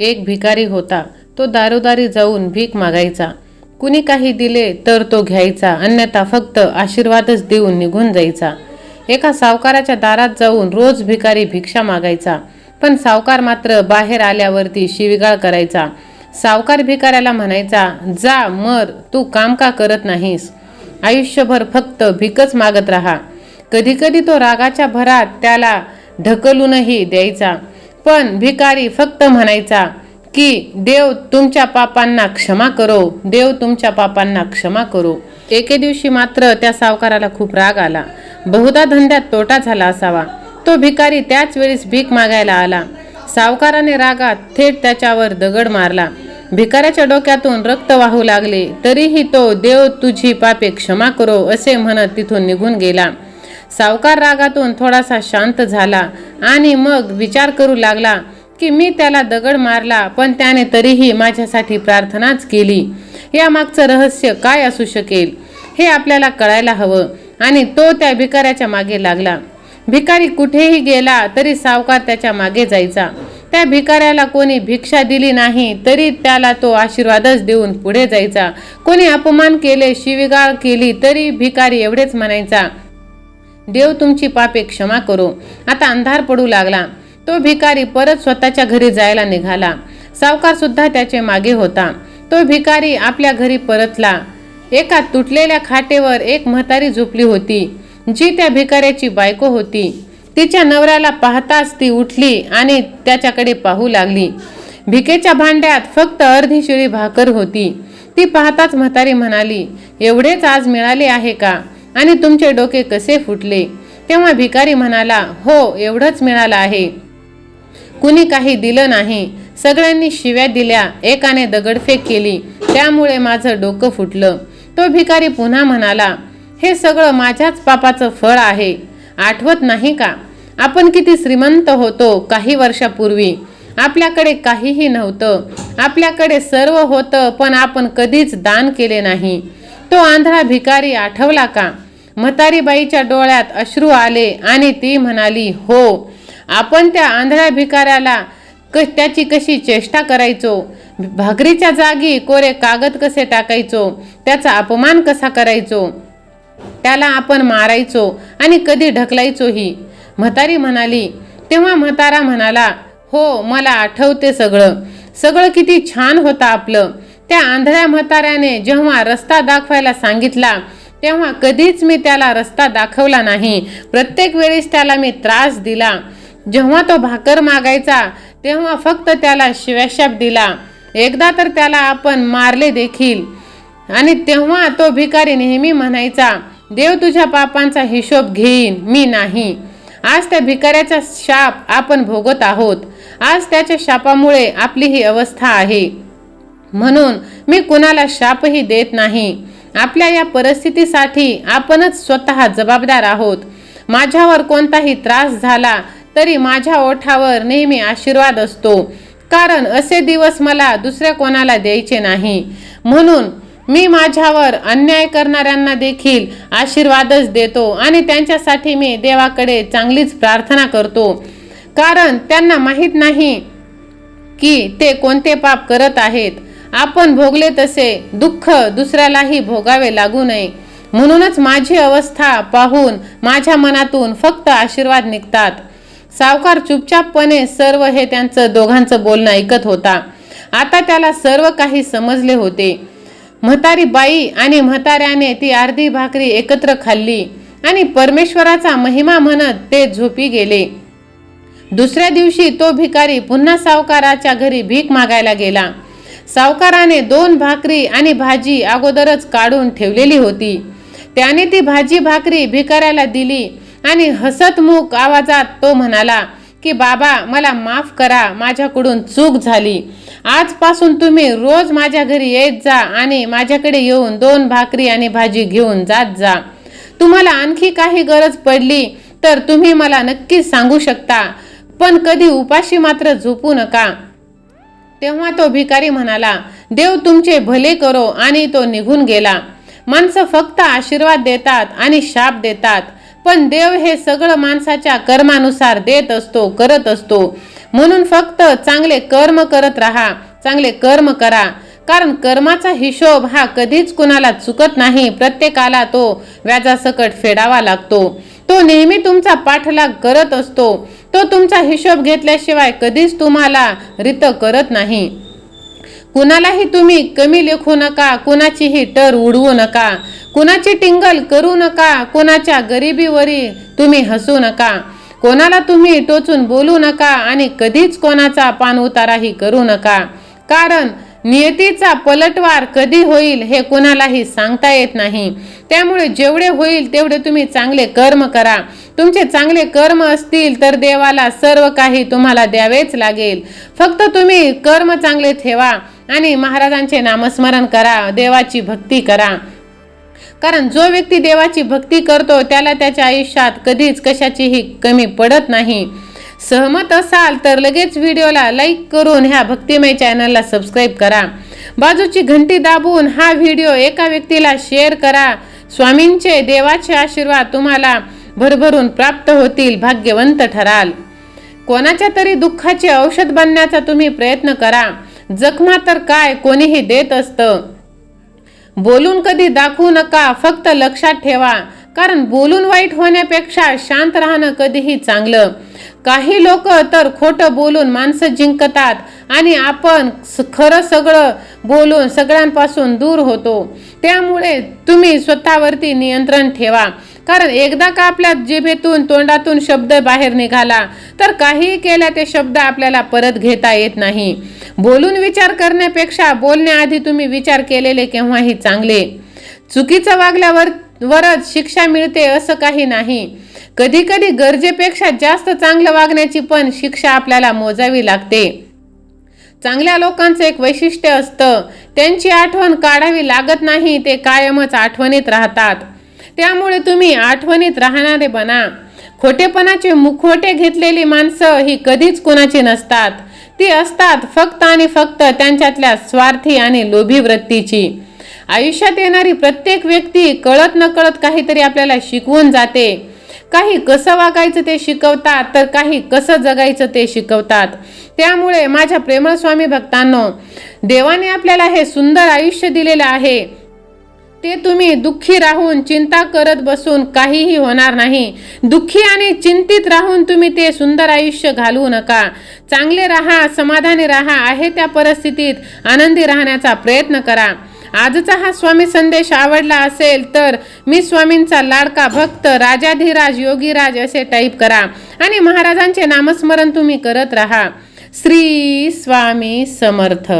एक भिकारी होता. तो दारोदारी जाऊन भीक मागायचा. कुणी काही दिले तर तो घ्यायचा अन्यथा फक्त आशीर्वादच देऊन निघून जायचा. एका सावकाराच्या दारात जाऊन रोज भिकारी भिक्षा मागायचा पण सावकार मात्र बाहेर आल्यावरती शिविगाळ करायचा. सावकार भिकाऱ्याला म्हणायचा जा मर तू काम का करत नाहीस? आयुष्यभर फक्त भिकच मागत राहा. कधीकधी तो रागाच्या भरात त्याला ढकलूनही द्यायचा. पण भिकारी फक्त म्हणायचा की देव तुमच्या पापांना क्षमा करो देव तुमच्या पापांना क्षमा करो. एके दिवशी मात्र त्या सावकाराला खूप राग आला. बहुधा धंद्यात तोटा झाला असावा. तो भिकारी त्याच वेळेस भीक मागायला आला. सावकाराने रागात थेट त्याच्यावर दगड मारला. भिकाऱ्याच्या डोक्यातून रक्त वाहू लागले. तरीही तो देव तुझी पापे क्षमा करो असे म्हणत तिथून निघून गेला. सावकार रागातून थोडासा शांत झाला आणि मग विचार करू लागला की मी त्याला दगड मारला पण त्याने तरीही माझ्यासाठी प्रार्थनाच केली. यामागचं रहस्य काय असू शकेल हे आपल्याला कळायला हवं आणि तो त्या भिकाऱ्याच्या मागे लागला. भिकारी कुठेही गेला तरी सावकार त्याच्यामागे जायचा. त्या भिकाऱ्याला कोणी भिक्षा दिली नाही तरी त्याला तो आशीर्वादच देऊन पुढे जायचा. कोणी अपमान केले शिवीगाळ केली तरी भिकारी एवढेच म्हणायचा देव तुमची पापे क्षमा करो. आता अंधार पडू लागला. तो भिकारी परत स्वतःच्या घरी जायला निघाला. सावकार सुद्धा त्याचे मागे होता. तो भिकारी आपल्या घरी परतला. एका तुटलेल्या खाटेवर एक म्हातारी झोपली होती जी त्या भिकाऱ्याची बायको होती. तिच्या नवऱ्याला पाहताच ती उठली आणि त्याच्याकडे पाहू लागली. भिकेच्या भांड्यात फक्त अर्धी शिळी भाकर होती. ती पाहताच म्हातारी म्हणाली एवढेच आज मिळाले आहे का? आणि तुमचे डोके कसे फुटले? तेव्हा भिकारी म्हणाला हो एवढंच मिळालं आहे. कुणी काही दिलं नाही. सगळ्यांनी शिव्या दिल्या. एकाने दगडफेक केली. त्यामुळे माझं डोकं फुटलं. तो भिकारी पुन्हा म्हणाला हे सगळं माझ्याच पापाचं फळ आहे. आठवत नाही का? आपण किती श्रीमंत होतो काही वर्षापूर्वी. आपल्याकडे काहीही नव्हतं. आपल्याकडे सर्व होतं पण आपण कधीच दान केले नाही. तो आंधळा भिकारी आठवला का? म्हातारीबाईच्या डोळ्यात अश्रू आले आणि ती म्हणाली हो आपण त्या आंधळ्या भिकाऱ्याला क त्याची कशी चेष्टा करायचो? भाकरीच्या जागी कोरे कागद कसे टाकायचो? त्याचा अपमान कसा करायचो? त्याला आपण मारायचो आणि कधी ढकलायचोही. म्हातारी म्हणाली तेव्हा म्हातारा म्हणाला हो मला आठवते सगळं. सगळं किती छान होतं आपलं. त्या आंधळ्या म्हाताऱ्याने जेव्हा रस्ता दाखवायला सांगितला तेव्हा कधीच मी त्याला रस्ता दाखवला नाही. प्रत्येक वेळेस त्याला मी त्रास दिला. जेव्हा तो भाकर मागायचा तेव्हा फक्त त्याला शिव्याशाप दिला. एकदा तर त्याला आपण मारले देखील. आणि तेव्हा तो भिकारी नेहमी म्हणायचा देव तुझ्या पापांचा हिशोब घेईन मी नाही. आज त्या भिकाऱ्याचा शाप आपण भोगत आहोत. आज त्याच्या शापामुळे आपली ही अवस्था आहे. म्हणून मी कुणाला शापही देत नाही. आपल्या या परिस्थितीसाठी आपणच स्वतः जबाबदार आहोत. माझ्यावर कोणताही त्रास झाला तरी माझ्या ओठावर नेहमी आशीर्वाद असतो. कारण असे दिवस मला दुसऱ्या कोणाला द्यायचे नाही. म्हणून मी माझ्यावर अन्याय करणाऱ्यांना देखील आशीर्वादच देतो आणि त्यांच्यासाठी मी देवाकडे चांगलीच प्रार्थना करतो. कारण त्यांना माहीत नाही की ते कोणते पाप करत आहेत. आपण भोगले तसे दुःख दुसऱ्यालाही भोगावे लागू नये. म्हणूनच माझी अवस्था पाहून माझ्या मनातून फक्त आशीर्वाद निघतात. सावकार चुपचापपणे सर्व हे त्यांचं दोघांचं बोलणं ऐकत होता. आता त्याला सर्व काही समजले होते. म्हातारी बाई आणि म्हाताऱ्याने ती अर्धी भाकरी एकत्र खाल्ली आणि परमेश्वराचा महिमा म्हणत ते झोपी गेले. दुसऱ्या दिवशी तो भिकारी पुन्हा सावकाराच्या घरी भीक मागायला गेला. सावकाराने दोन भाकरी आणि भाजी अगोदरच काढून ठेवलेली होती. त्याने ती भाजी भाकरी भिकाऱ्याला दिली आणि हसतमुख आवाजात तो म्हणाला की बाबा मला माफ करा माझ्याकडून चूक झाली. आजपासून तुम्ही रोज माझ्या घरी येत जा आणि माझ्याकडे येऊन दोन भाकरी आणि भाजी घेऊन जात जा. तुम्हाला आणखी काही गरज पडली तर तुम्ही मला नक्कीच सांगू शकता पण कधी उपाशी मात्र झोपू नका. तेव्हा तो भिकारी म्हणाला देव तुमचे भले करो आणि तो निघून गेला. माणसं फक्त आशीर्वाद देतात आणि शाप देतात पण देव हे सगळं माणसाच्या कर्मानुसार देत असतो करत असतो. म्हणून फक्त चांगले कर्म करत राहा चांगले कर्म करा. कारण कर्माचा हिशोब हा कधीच कुणाला चुकत नाही प्रत्येकाला तो व्याजासकट फेडावा लागतो. तो नेहमी तुमचा पाठलाग करत असतो. तो तुमचा हिशोब घेतल्याशिवाय कधीच तुम्हाला रित करत नाही. कुणालाही तुम्ही कमी लेखू नका कुणाचीही टर उडवू नका कुणाची टिंगल करू नका कुणाच्या गरिबीवरी तुम्ही हसू नका कोणाला तुम्ही टोचून बोलू नका आणि कधीच कोणाचा पान उताराही करू नका. कारण नियतीचा पलटवार कधी होईल हे कुणालाही सांगता येत नाही. त्यामुळे जेवढे होईल तेवढे तुम्ही चांगले कर्म करा. तुमचे चांगले कर्म असतील तर देवाला सर्व काही तुम्हाला द्यावेच लागेल. फक्त तुम्ही कर्म चांगले ठेवा आणि महाराजांचे नामस्मरण करा देवाची भक्ती करा. कारण जो व्यक्ती देवाची भक्ती करतो त्याला त्याच्या आयुष्यात कधीच कशाचीही कमी पडत नाही. सहमत असाल तर लगेच व्हिडिओला लाईक करून ह्या भक्तिमय चॅनलला सबस्क्राईब करा. बाजूची घंटी दाबून हा व्हिडिओ एका व्यक्तीला शेअर करा. स्वामींचे देवाचे आशीर्वाद तुम्हाला भरभरून प्राप्त होतील भाग्यवंत ठराल. कोणाच्या तरी दुःखाचे औषध बनण्याचा तुम्ही प्रयत्न करा. जखमा तर काय कोणीही देत असतं. बोलून कधी दाखवू नका फक्त लक्षात ठेवा. कारण बोलून वाईट होण्यापेक्षा शांत राहणं कधीही चांगलं. काही लोक तर खोटं बोलून माणसं जिंकतात आणि आपण स- खरं सगळं बोलून सगळ्यांपासून दूर होतो. त्यामुळे तुम्ही स्वतःवरती नियंत्रण ठेवा. कारण एकदा का आपल्या जिभेतून तोंडातून शब्द बाहेर निघाला तर काहीही केल्या ते शब्द आपल्याला परत घेता येत नाही. बोलून विचार करण्यापेक्षा बोलण्याआधी तुम्ही विचार केलेले केव्हाही चांगले. चुकीचं वागल्यावर वरच शिक्षा मिळते असं काही नाही. कधी कधी गरजेपेक्षा जास्त चांगलं वागण्याची पण शिक्षा आपल्याला मोजावी लागते. चांगल्या लोकांचं एक वैशिष्ट्य असतं त्यांची आठवण काढावी लागत नाही ते कायमच आठवणीत राहतात. त्यामुळे तुम्ही आठवणीत राहणारे बना. खोटेपणाचे मुखवटे घेतलेली माणसं ही कधीच कोणाची नसतात. ती असतात फक्त आणि फक्त त्यांच्यातल्या स्वार्थी आणि लोभी वृत्तीची. आयुष्यात येणारी प्रत्येक व्यक्ती कळत नकळत काहीतरी आपल्याला शिकवून जाते. काही कसं वागायचं ते शिकवतात तर काही कसं जगायचं ते शिकवतात. त्यामुळे माझ्या प्रेमळ स्वामी भक्तांनो देवाने आपल्याला हे सुंदर आयुष्य दिलेलं आहे. ते तुम्ही दुःखी राहून चिंता करत बसून काहीही होणार नाही. दुःखी आणि चिंतित राहून तुम्ही ते सुंदर आयुष्य घालवू नका. चांगले राहा समाधानी राहा आहे त्या परिस्थितीत आनंदी राहण्याचा प्रयत्न करा. आजचा हा स्वामी संदेश आवडला असेल तर मी स्वामींचा लाडका भक्त राजाधिराज योगीराज असे टाईप करा आणि महाराजांचे नामस्मरण तुम्ही करत राहा. श्री स्वामी समर्थ.